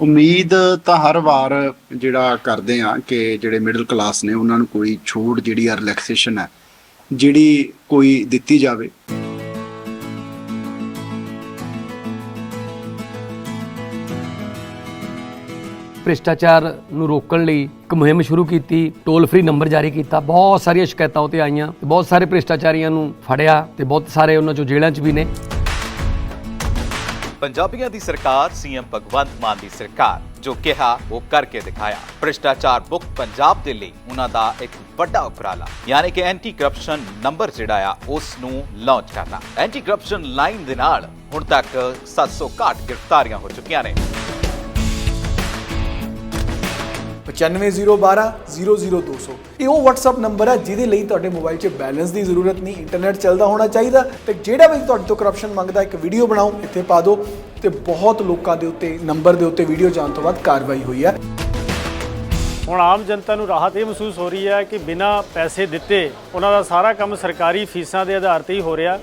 ਉਮੀਦ ਤਾਂ ਹਰ ਵਾਰ ਜਿਹੜਾ ਕਰਦੇ ਆ ਕਿ ਜਿਹੜੇ ਮਿਡਲ ਕਲਾਸ ਨੇ ਉਹਨਾਂ ਨੂੰ ਕੋਈ ਛੋਟ ਜਿਹੜੀ ਆ ਰਿਲੈਕਸੇਸ਼ਨ ਹੈ, ਜਿਹੜੀ ਕੋਈ ਦਿੱਤੀ ਜਾਵੇ। ਭ੍ਰਿਸ਼ਟਾਚਾਰ ਨੂੰ ਰੋਕਣ ਲਈ ਇੱਕ ਮੁਹਿੰਮ ਸ਼ੁਰੂ ਕੀਤੀ ਟੋਲ ਫ੍ਰੀ ਨੰਬਰ ਜਾਰੀ ਕੀਤਾ, ਬਹੁਤ ਸਾਰੀਆਂ ਸ਼ਿਕਾਇਤਾਂ ਉਤੇ ਆਈਆਂ, ਤੇ ਬਹੁਤ ਸਾਰੇ ਭ੍ਰਿਸ਼ਟਾਚਾਰੀਆਂ ਨੂੰ ਫੜਿਆ, ਤੇ ਬਹੁਤ ਸਾਰੇ ਉਹਨਾਂ ਚੋਂ ਜੇਲ੍ਹਾਂ 'ਚ ਵੀ ਨੇ। ਪੰਜਾਬੀਆਂ ਦੀ ਸਰਕਾਰ, ਸੀਐਮ ਭਗਵੰਤ ਮਾਨ ਦੀ ਸਰਕਾਰ, ਜੋ ਕਿਹਾ, ਉਹ ਕਰਕੇ ਦਿਖਾਇਆ। ਭ੍ਰਿਸ਼ਟਾਚਾਰ ਮੁਕਤ ਪੰਜਾਬ ਦੇ ਲਈ ਉਹਨਾਂ ਦਾ ਇੱਕ ਵੱਡਾ ਉਪਰਾਲਾ। ਯਾਨੀ ਕਿ ਐਂਟੀ ਕਰਪਸ਼ਨ ਨੰਬਰ ਜਿਹੜਾ ਆ ਉਸ ਨੂੰ ਲਾਂਚ ਕਰਨਾ। ਐਂਟੀ ਕਰਪਸ਼ਨ ਲਾਈਨ ਦੇ ਨਾਲ ਹੁਣ ਤੱਕ 761 ਗ੍ਰਿਫਤਾਰੀਆਂ ਹੋ ਚੁੱਕੀਆਂ ਨੇ। 95012 00200 ਇਹ ਉਹ WhatsApp ਨੰਬਰ ਹੈ ਜਿਹਦੇ ਲਈ ਤੁਹਾਡੇ ਮੋਬਾਈਲ 'ਚ ਬੈਲੈਂਸ ਦੀ ਜ਼ਰੂਰਤ ਨਹੀਂ ਇੰਟਰਨੈਟ ਚੱਲਦਾ ਹੋਣਾ ਚਾਹੀਦਾ ਤੇ ਜਿਹੜਾ ਵੀ ਤੁਹਾਡੇ ਤੋਂ ਕਰਪਸ਼ਨ ਮੰਗਦਾ ਇੱਕ ਵੀਡੀਓ ਬਣਾਓ ਇੱਥੇ ਪਾ ਦਿਓ ਤੇ ਬਹੁਤ ਲੋਕਾਂ ਦੇ ਉੱਤੇ ਨੰਬਰ ਦੇ ਉੱਤੇ ਵੀਡੀਓ ਜਾਣ ਤੋਂ ਬਾਅਦ ਕਾਰਵਾਈ ਹੋਈ ਹੈ ਹੁਣ ਆਮ ਜਨਤਾ ਨੂੰ ਰਾਹਤ ਇਹ ਮਹਿਸੂਸ ਹੋ ਰਹੀ ਹੈ ਕਿ ਬਿਨਾਂ ਪੈਸੇ ਦਿੱਤੇ ਉਹਨਾਂ ਦਾ ਸਾਰਾ ਕੰਮ ਸਰਕਾਰੀ ਫੀਸਾਂ ਦੇ ਆਧਾਰ ਤੇ ਹੀ ਹੋ ਰਿਹਾ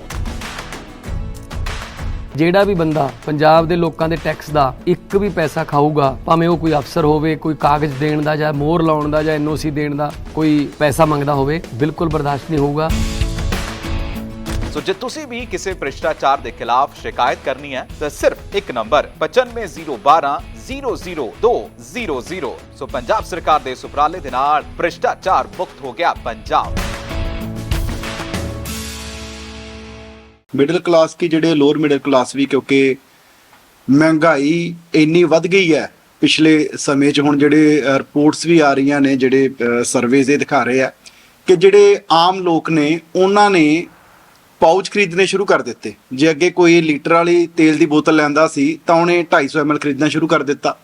ਜਿਹੜਾ ਵੀ ਬੰਦਾ ਪੰਜਾਬ ਦੇ ਲੋਕਾਂ ਦੇ ਟੈਕਸ ਦਾ ਇੱਕ ਵੀ ਪੈਸਾ ਖਾਊਗਾ, ਭਾਵੇਂ ਉਹ ਕੋਈ ਅਫਸਰ ਹੋਵੇ, ਕੋਈ ਕਾਗਜ਼ ਦੇਣ ਦਾ ਜਾਂ ਮੋਹਰ ਲਾਉਣ ਦਾ ਜਾਂ ਐਨਓਸੀ ਦੇਣ ਦਾ ਕੋਈ ਪੈਸਾ ਮੰਗਦਾ ਹੋਵੇ, ਬਿਲਕੁਲ ਬਰਦਾਸ਼ਤ ਨਹੀਂ ਹੋਊਗਾ। ਸੋ ਜੇ ਤੁਸੀਂ ਵੀ ਕਿਸੇ ਭ੍ਰਿਸ਼ਟਾਚਾਰ ਦੇ ਖਿਲਾਫ ਸ਼ਿਕਾਇਤ ਕਰਨੀ ਹੈ, ਤਾਂ ਸਿਰਫ ਇੱਕ ਨੰਬਰ 95012 00200 ਸੋ ਪੰਜਾਬ ਸਰਕਾਰ ਦੇ ਸੁਪਰਾਲੇ ਦੇ ਨਾਲ ਭ੍ਰਿਸ਼ਟਾਚਾਰ ਮੁਕਤ ਹੋ ਗਿਆ ਪੰਜਾਬ। ਮਿਡਲ ਕਲਾਸ ਕੀ ਜਿਹੜੇ ਲੋਅਰ ਮਿਡਲ ਕਲਾਸ ਵੀ ਕਿਉਂਕਿ ਮਹਿੰਗਾਈ ਇੰਨੀ ਵੱਧ ਗਈ ਹੈ ਪਿਛਲੇ ਸਮੇਂ 'ਚ ਹੁਣ ਜਿਹੜੇ ਰਿਪੋਰਟਸ ਵੀ ਆ ਰਹੀਆਂ ਨੇ ਜਿਹੜੇ ਸਰਵੇਜ਼ ਇਹ ਦਿਖਾ ਰਹੇ ਆ ਕਿ ਜਿਹੜੇ ਆਮ ਲੋਕ ਨੇ ਉਹਨਾਂ ਨੇ ਪਾਉਚ ਖਰੀਦਣੇ ਸ਼ੁਰੂ ਕਰ ਦਿੱਤੇ। ਜੇ ਅੱਗੇ ਕੋਈ ਲੀਟਰ ਵਾਲੀ ਤੇਲ ਦੀ ਬੋਤਲ ਲੈਂਦਾ ਸੀ ਤਾਂ ਉਹਨੇ 250 ml ਖਰੀਦਣਾ ਸ਼ੁਰੂ ਕਰ ਦਿੱਤਾ।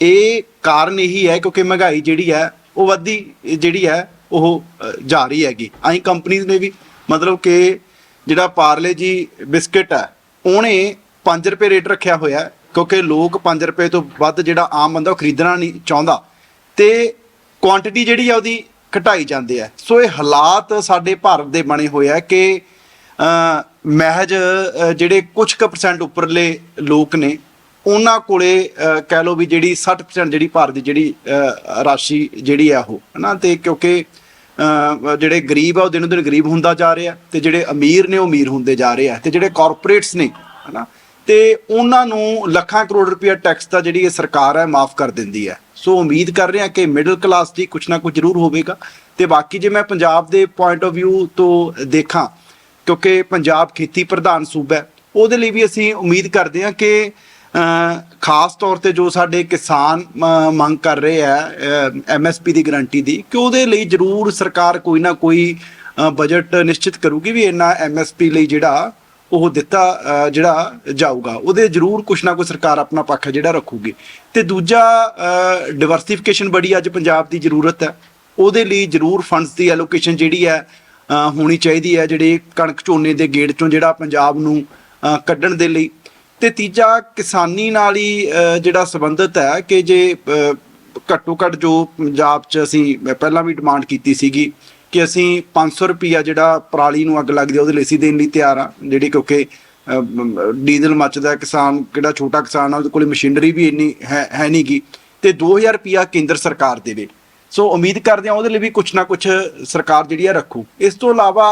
ਇਹ ਕਾਰਨ ਇਹੀ ਹੈ ਕਿਉਂਕਿ ਮਹਿੰਗਾਈ ਜਿਹੜੀ ਹੈ ਉਹ ਵੱਧਦੀ, ਜਿਹੜੀ ਹੈ ਉਹ ਜਾ ਰਹੀ ਹੈਗੀ। ਆਈ ਕੰਪਨੀਆਂ ਨੇ ਵੀ ਮਤਲਬ ਕਿ ਜਿਹੜਾ ਪਾਰਲੇ ਜੀ ਬਿਸਕਟ ਹੈ, ਉਹਨੇ 5 ਰੁਪਏ ਰੇਟ ਰੱਖਿਆ ਹੋਇਆ ਕਿਉਂਕਿ ਲੋਕ 5 ਰੁਪਏ ਤੋਂ ਵੱਧ ਜਿਹੜਾ ਆਮ ਬੰਦਾ ਉਹ ਖਰੀਦਣਾ ਨਹੀਂ ਚਾਹੁੰਦਾ। ਤੇ ਕੁਆਂਟੀਟੀ ਜਿਹੜੀ ਆ ਉਹਦੀ ਘਟਾਈ ਜਾਂਦੀ ਹੈ। ਸੋ ਇਹ ਹਾਲਾਤ ਸਾਡੇ ਭਾਰਤ ਦੇ ਬਣੇ ਹੋਏ ਆ ਕਿ ਮਹਿਜ ਜਿਹੜੇ ਕੁਝ ਕੁ ਪਰਸੈਂਟ ਉੱਪਰਲੇ ਲੋਕ ਨੇ, ਉਹਨਾਂ ਕੋਲੇ ਕਹਿ ਲਓ ਵੀ ਜਿਹੜੀ 60% ਜਿਹੜੀ ਭਾਰਤ ਦੀ ਜਿਹੜੀ ਰਾਸ਼ੀ ਜਿਹੜੀ ਆ ਉਹ, ਹਨਾ, ਤੇ ਕਿਉਂਕਿ ਜਿਹੜੇ ਗਰੀਬ ਆ, ਉਹ ਦਿਨੋ ਦਿਨ ਗਰੀਬ ਹੁੰਦਾ ਜਾ ਰਿਹਾ ਤੇ ਜਿਹੜੇ ਅਮੀਰ ਨੇ, ਉਹ ਅਮੀਰ ਹੁੰਦੇ ਜਾ ਰਹੇ ਆ ਤੇ ਜਿਹੜੇ ਕਾਰਪੋਰੇਟਸ ਨੇ, ਹਨਾ? ਤੇ ਉਹਨਾਂ ਨੂੰ ਲੱਖਾਂ ਕਰੋੜ ਰੁਪਇਆ ਟੈਕਸ ਦਾ ਜਿਹੜੀ ਇਹ ਸਰਕਾਰ ਹੈ, ਮਾਫ ਕਰ ਦਿੰਦੀ ਹੈ। ਸੋ ਉਮੀਦ ਕਰ ਰਹੇ ਹਾਂ ਕਿ ਮਿਡਲ ਕਲਾਸ ਦੀ ਕੁਛ ਨਾ ਕੁਛ ਜ਼ਰੂਰ ਹੋਵੇਗਾ ਤੇ ਬਾਕੀ ਜੇ ਮੈਂ ਪੰਜਾਬ ਦੇ ਪੁਆਇੰਟ ਆਫ View ਤੋਂ ਦੇਖਾਂ, ਕਿਉਂਕਿ ਪੰਜਾਬ ਖੇਤੀ ਪ੍ਰਧਾਨ ਸੂਬਾ ਹੈ, ਉਹਦੇ ਲਈ ਵੀ ਅਸੀਂ ਉਮੀਦ ਕਰਦੇ ਹਾਂ ਕਿ ਖਾਸ ਤੌਰ ਤੇ ਜੋ ਸਾਡੇ ਕਿਸਾਨ ਮੰਗ ਕਰ ਰਹੇ ਆ ਐਮਐਸਪੀ ਦੀ ਗਾਰੰਟੀ ਦੀ, ਕਿ ਉਹਦੇ ਲਈ ਜ਼ਰੂਰ ਸਰਕਾਰ ਕੋਈ ਨਾ ਕੋਈ ਬਜਟ ਨਿਸ਼ਚਿਤ ਕਰੂਗੀ ਵੀ ਇੰਨਾ ਐਮਐਸਪੀ ਲਈ ਜਿਹੜਾ ਉਹ ਦਿੱਤਾ ਜਿਹੜਾ ਜਾਊਗਾ। ਉਹਦੇ ਜ਼ਰੂਰ ਕੁਛ ਨਾ ਕੁਛ ਸਰਕਾਰ ਆਪਣਾ ਪੱਖ ਜਿਹੜਾ ਰੱਖੂਗੀ। ਤੇ ਦੂਜਾ ਡਿਵਰਸਿਫਿਕੇਸ਼ਨ ਬੜੀ ਅੱਜ ਪੰਜਾਬ ਦੀ ਜ਼ਰੂਰਤ ਹੈ। ਉਹਦੇ ਲਈ ਜ਼ਰੂਰ ਫੰਡਸ ਦੀ ਐਲੋਕੇਸ਼ਨ ਜਿਹੜੀ ਹੈ ਹੋਣੀ ਚਾਹੀਦੀ ਹੈ। ਜਿਹੜੇ ਕਣਕ ਝੋਨੇ ਦੇ ਗੇੜ ਚੋਂ ਜਿਹੜਾ ਪੰਜਾਬ ਨੂੰ ਕੱਢਣ ਦੇ ਲਈ ਤੇ ਤੀਜਾ ਕਿਸਾਨੀ ਨਾਲ ਹੀ ਜਿਹੜਾ ਸੰਬੰਧਿਤ ਹੈ ਕਿ ਜੇ ਘੱਟੋ ਘੱਟ ਜੋ ਪੰਜਾਬ 'ਚ ਅਸੀਂ ਪਹਿਲਾਂ ਵੀ ਡਿਮਾਂਡ ਕੀਤੀ ਸੀਗੀ ਕਿ ਅਸੀਂ 500 ਰੁਪਿਆ ਜਿਹੜਾ ਪਰਾਲੀ ਨੂੰ ਅੱਗ ਲੱਗਦੀ ਉਹਦੇ ਲਈ ਅਸੀਂ ਦੇਣ ਲਈ ਤਿਆਰ ਆ ਜਿਹੜੀ ਕਿਉਂਕਿ ਡੀਜ਼ਲ ਮੱਚਦਾ ਕਿਸਾਨ, ਕਿਹੜਾ ਛੋਟਾ ਕਿਸਾਨ ਆ, ਉਹਦੇ ਕੋਲ ਮਸ਼ੀਨਰੀ ਵੀ ਇੰਨੀ ਹੈ ਹੈ ਨਹੀਂ ਨਹੀਂਗੀ ਤੇ 2000 ਰੁਪਿਆ ਕੇਂਦਰ ਸਰਕਾਰ ਦੇਵੇ। ਸੋ ਉਮੀਦ ਕਰਦੇ ਆ ਉਹਦੇ ਲਈ ਵੀ ਕੁਛ ਨਾ ਕੁਛ ਸਰਕਾਰ ਜਿਹੜੀ ਆ ਰੱਖੂ। ਇਸ ਤੋਂ ਇਲਾਵਾ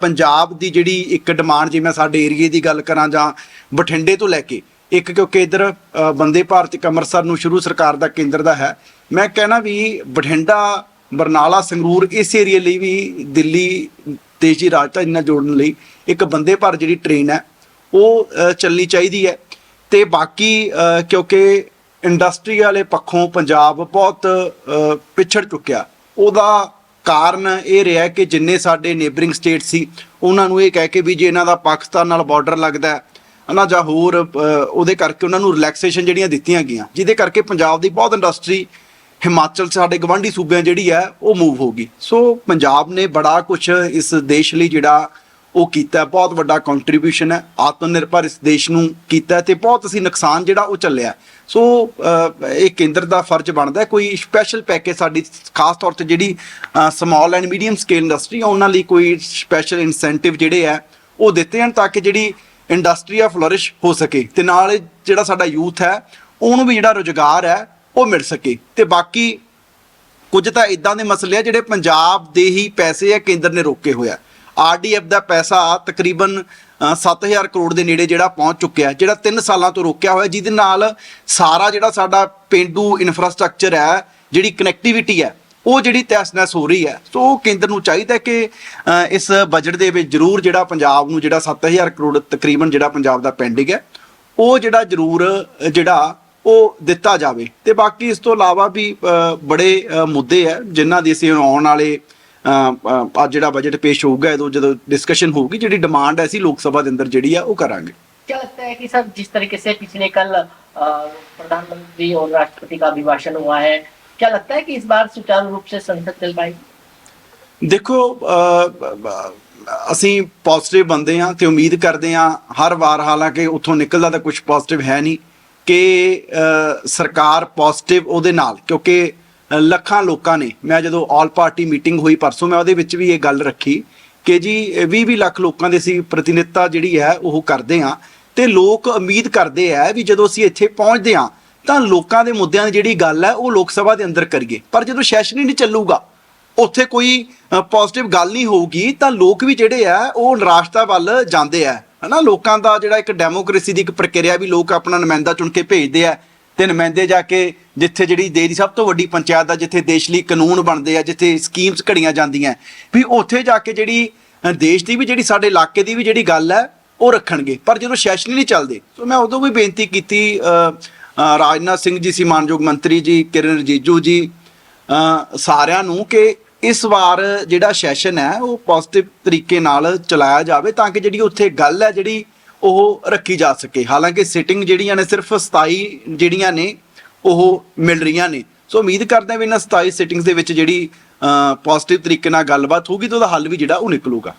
ਪੰਜਾਬ ਦੀ ਜਿਹੜੀ ਇੱਕ ਡਿਮਾਂਡ ਜੇ ਮੈਂ ਸਾਡੇ ਏਰੀਏ ਦੀ ਗੱਲ ਕਰਾਂ ਜਾਂ ਬਠਿੰਡੇ ਤੋਂ ਲੈ ਕੇ ਇੱਕ ਕਿਉਂਕਿ ਇਧਰ ਬੰਦੇ ਭਾਰਤ ਇੱਕ ਅੰਮ੍ਰਿਤਸਰ ਨੂੰ ਸ਼ੁਰੂ ਸਰਕਾਰ ਦਾ ਕੇਂਦਰ ਦਾ ਹੈ ਮੈਂ ਕਹਿਣਾ ਵੀ ਬਠਿੰਡਾ ਬਰਨਾਲਾ ਸੰਗਰੂਰ ਇਸ ਏਰੀਏ ਲਈ ਵੀ ਦਿੱਲੀ ਦੇਸ਼ ਦੀ ਰਾਜਧਾਨੀ ਨਾਲ ਜੋੜਨ ਲਈ ਇੱਕ ਬੰਦੇ ਭਾਰਤ ਜਿਹੜੀ ਟ੍ਰੇਨ ਹੈ ਉਹ ਚੱਲਣੀ ਚਾਹੀਦੀ ਹੈ ਤੇ ਬਾਕੀ ਕਿਉਂਕਿ ਇੰਡਸਟਰੀ ਵਾਲੇ ਪੱਖੋਂ ਪੰਜਾਬ ਬਹੁਤ ਅ, ਪਿਛੜ ਚੁੱਕਿਆ ਉਹਦਾ ਕਾਰਨ ਇਹ ਰਿਹਾ ਕਿ ਜਿੰਨੇ ਸਾਡੇ ਨੇਬਰਿੰਗ ਸਟੇਟ ਸੀ, ਉਹਨਾਂ ਨੂੰ ਇਹ ਕਹਿ ਕੇ ਵੀ ਜੇ ਇਹਨਾਂ ਦਾ ਪਾਕਿਸਤਾਨ ਨਾਲ ਬਾਰਡਰ ਲੱਗਦਾ ਹੈ, ਹਨਾ, ਜਾਂ ਹੋਰ ਉਹਦੇ ਕਰਕੇ ਉਹਨਾਂ ਨੂੰ ਰਿਲੈਕਸੇਸ਼ਨ ਜਿਹੜੀਆਂ ਦਿੱਤੀਆਂ ਗਈਆਂ, ਜਿਹਦੇ ਕਰਕੇ ਪੰਜਾਬ ਦੀ ਬਹੁਤ ਇੰਡਸਟਰੀ ਹਿਮਾਚਲ ਸਾਡੇ ਗਵਾਂਢੀ ਸੂਬਿਆਂ ਜਿਹੜੀ ਹੈ, ਉਹ ਮੂਵ ਹੋ ਗਈ। ਸੋ ਪੰਜਾਬ ਨੇ ਬੜਾ ਕੁਝ ਇਸ ਦੇਸ਼ ਲਈ ਜਿਹੜਾ ਉਹ ਕੀਤਾ ਬਹੁਤ ਵੱਡਾ ਕੰਟਰੀਬਿਊਸ਼ਨ ਹੈ। ਆਤਮ ਨਿਰਭਰ ਇਸ ਦੇਸ਼ ਨੂੰ ਕੀਤਾ ਹੈ ਤੇ ਬਹੁਤ ਅਸੀਂ ਨੁਕਸਾਨ ਜਿਹੜਾ ਉਹ ਚੱਲਿਆ ਸੋ ਇਹ ਕੇਂਦਰ ਦਾ ਫਰਜ਼ ਬਣਦਾ ਕੋਈ ਸਪੈਸ਼ਲ ਪੈਕੇਜ ਸਾਡੀ ਖਾਸ ਤੌਰ ਤੇ ਜਿਹੜੀ small and medium scale industry ਆ, ਉਹਨਾਂ ਲਈ ਕੋਈ ਸਪੈਸ਼ਲ ਇਨਸੈਂਟਿਵ ਜਿਹੜੇ ਆ ਉਹ ਦਿੱਤੇ ਹਨ ਤਾਂ ਕਿ ਜਿਹੜੀ ਇੰਡਸਟਰੀ ਆ ਫਲੋਰਿਸ਼ ਹੋ ਸਕੇ ਤੇ ਨਾਲ ਜਿਹੜਾ ਸਾਡਾ ਯੂਥ ਹੈ, ਉਹਨੂੰ ਵੀ ਜਿਹੜਾ ਰੋਜ਼ਗਾਰ ਹੈ, ਉਹ ਮਿਲ ਸਕੇ। ਤੇ ਬਾਕੀ ਕੁਝ ਤਾਂ ਇਦਾਂ ਦੇ ਮਸਲੇ ਆ ਜਿਹੜੇ ਪੰਜਾਬ ਦੇ ਹੀ ਪੈਸੇ ਆ ਕੇਂਦਰ ਨੇ ਰੋਕੇ ਹੋਇਆ ਆਰਡੀਐਫ ਦਾ ਪੈਸਾ ਤਕਰੀਬਨ ਅ, 7000 ਕਰੋੜ ਦੇ ਨੇੜੇ ਜਿਹੜਾ ਪਹੁੰਚ ਚੁੱਕਿਆ ਜਿਹੜਾ 3 ਸਾਲਾਂ ਤੋਂ ਰੋਕਿਆ ਹੋਇਆ ਜਿਹਦੇ ਨਾਲ ਸਾਰਾ ਜਿਹੜਾ ਸਾਡਾ ਪਿੰਡੂ ਇਨਫਰਾਸਟ੍ਰਕਚਰ ਹੈ ਜਿਹੜੀ ਕਨੈਕਟੀਵਿਟੀ ਹੈ ਉਹ ਜਿਹੜੀ ਤਹਿਸ-ਨਹਿਸ ਹੋ ਰਹੀ ਹੈ। ਸੋ ਉਹ ਕੇਂਦਰ ਨੂੰ ਚਾਹੀਦਾ ਕਿ ਇਸ ਬਜਟ ਦੇ ਵਿੱਚ ਜ਼ਰੂਰ ਜਿਹੜਾ ਪੰਜਾਬ ਨੂੰ ਜਿਹੜਾ 7000 ਕਰੋੜ ਤਕਰੀਬਨ ਜਿਹੜਾ ਪੰਜਾਬ ਦਾ ਪੈਂਡਿੰਗ ਹੈ ਉਹ ਜਿਹੜਾ ਜ਼ਰੂਰ ਜਿਹੜਾ ਉਹ ਦਿੱਤਾ ਜਾਵੇ। ਤੇ ਬਾਕੀ ਇਸ ਤੋਂ ਇਲਾਵਾ ਵੀ ਬੜੇ ਮੁੱਦੇ ਹੈ ਜਿਨ੍ਹਾਂ ਦੀ ਅਸੀਂ ਆਉਣ ਵਾਲੇ ਅੱਜ ਜਿਹੜਾ ਬਜਟ ਪੇਸ਼ ਹੋਊਗਾ ਇਹਦੋਂ ਜਦੋਂ ਡਿਸਕਸ਼ਨ ਹੋਊਗੀ ਜਿਹੜੀ ਡਿਮਾਂਡ ਹੈ ਅਸੀਂ ਲੋਕ ਸਭਾ ਦੇ ਅੰਦਰ ਜਿਹੜੀ ਆ ਉਹ ਕਰਾਂਗੇ क्या लगता है कि सर जिस तरीके से पिछले कल अ, प्रधानमंत्री और राष्ट्रपति का अभिभाषण हुआ है क्या लगता है कि इस बार सुचारू रूप से संसद चल पाएगी ਦੇਖੋ ਅ, ਬ- ਅਸੀਂ ਪੋਜ਼ਿਟਿਵ ਬੰਦੇ ਆ ਤੇ ਉਮੀਦ ਕਰਦੇ ਆ ਹਰ ਵਾਰ ਹਾਲਾਂਕਿ ਉੱਥੋਂ ਨਿਕਲਦਾ ਤਾਂ ਕੁਝ ਪੋਜ਼ਿਟਿਵ ਹੈ ਨਹੀਂ ਕਿ ਅ, ਸਰਕਾਰ ਪੋਜ਼ਿਟਿਵ ਉਹਦੇ ਨਾਲ ਕਿਉਂਕਿ ਅ, ਲੱਖਾਂ ਲੋਕਾਂ ਨੇ, ਮੈਂ ਜਦੋਂ ਆਲ ਪਾਰਟੀ ਮੀਟਿੰਗ ਹੋਈ ਪਰਸੋਂ, ਮੈਂ ਉਹਦੇ ਵਿੱਚ ਵੀ ਇਹ ਗੱਲ ਰੱਖੀ ਕਿ ਜੀ 20-20 ਲੱਖ ਲੋਕਾਂ ਦੇ ਅਸੀਂ ਪ੍ਰਤੀਨਿਧਤਾ ਜਿਹੜੀ ਹੈ, ਉਹ ਕਰਦੇ ਆ ਤੇ ਲੋਕ ਉਮੀਦ ਕਰਦੇ ਆ ਵੀ ਜਦੋਂ ਅਸੀਂ ਇੱਥੇ ਪਹੁੰਚਦੇ ਆ ਤਾਂ ਲੋਕਾਂ ਦੇ ਮੁੱਦਿਆਂ ਦੀ ਜਿਹੜੀ ਗੱਲ ਹੈ, ਉਹ ਲੋਕ ਸਭਾ ਦੇ ਅੰਦਰ ਕਰੀਏ। ਪਰ ਜਦੋਂ ਸੈਸ਼ਨ ਹੀ ਨਹੀਂ ਚੱਲੂਗਾ, ਉੱਥੇ ਕੋਈ ਪੋਜ਼ਿਟਿਵ ਗੱਲ ਨਹੀਂ ਹੋਊਗੀ, ਤਾਂ ਲੋਕ ਵੀ ਜਿਹੜੇ ਆ ਉਹ ਨਿਰਾਸ਼ਤਾ ਵੱਲ ਜਾਂਦੇ ਆ ਹਨਾ, ਲੋਕਾਂ ਦਾ ਜਿਹੜਾ ਇੱਕ ਡੈਮੋਕ੍ਰੇਸੀ ਦੀ ਇੱਕ ਪ੍ਰਕਿਰਿਆ ਵੀ ਲੋਕ ਆਪਣਾ ਨੁਮਾਇੰਦਾ ਚੁਣ ਕੇ ਭੇਜਦੇ ਆ ਤੇ ਨੁਮਾਇੰਦੇ ਜਾ ਕੇ ਜਿੱਥੇ ਜਿਹੜੀ ਦੇਸ਼ ਦੀ ਸਭ ਤੋਂ ਵੱਡੀ ਪੰਚਾਇਤ ਆ ਜਿੱਥੇ ਦੇਸ਼ ਲਈ ਕਾਨੂੰਨ ਬਣਦੇ ਆ, ਜਿੱਥੇ ਸਕੀਮਸ ਘੜੀਆਂ ਜਾਂਦੀਆਂ, ਵੀ ਉੱਥੇ ਜਾ ਕੇ ਜਿਹੜੀ ਦੇਸ਼ ਦੀ ਵੀ ਜਿਹੜੀ ਸਾਡੇ ਇਲਾਕੇ ਦੀ ਵੀ ਜਿਹੜੀ ਗੱਲ ਹੈ, ਉਹ ਰੱਖਣਗੇ। ਪਰ ਜਦੋਂ ਸੈਸ਼ਨ ਨਹੀਂ ਚੱਲਦੇ ਸੋ ਮੈਂ ਉਦੋਂ ਵੀ ਬੇਨਤੀ ਕੀਤੀ ਰਾਜਨਾਥ ਸਿੰਘ ਜੀ ਸੀ ਮਾਨਯੋਗ ਮੰਤਰੀ ਜੀ, ਕਿਰਨ ਰਜੀਜੂ ਜੀ ਸਾਰਿਆਂ ਨੂੰ ਕਿ ਇਸ ਵਾਰ ਜਿਹੜਾ ਸੈਸ਼ਨ ਹੈ, ਉਹ ਪੋਜ਼ਿਟਿਵ ਤਰੀਕੇ ਨਾਲ ਚਲਾਇਆ ਜਾਵੇ, ਤਾਂ ਕਿ ਜਿਹੜੀ ਉੱਥੇ ਗੱਲ ਹੈ, ਜਿਹੜੀ ਉਹ ਰੱਖੀ ਜਾ ਸਕੇ। ਹਾਲਾਂਕਿ ਸਿਟਿੰਗ ਜਿਹੜੀਆਂ ਨੇ ਸਿਰਫ 27 ਜਿਹੜੀਆਂ ਨੇ, ਉਹ ਮਿਲ ਰਹੀਆਂ ਨੇ। ਸੋ ਉਮੀਦ ਕਰਦੇ ਹਾਂ ਵੀ ਇਹਨਾਂ 27 ਸਿਟਿੰਗਸ ਦੇ ਵਿੱਚ ਜਿਹੜੀ ਪੋਜ਼ਿਟਿਵ ਤਰੀਕੇ ਨਾਲ ਗੱਲਬਾਤ ਹੋਊਗੀ ਤਾਂ ਉਹਦਾ ਹੱਲ ਵੀ ਜਿਹੜਾ ਉਹ ਨਿਕਲੂਗਾ।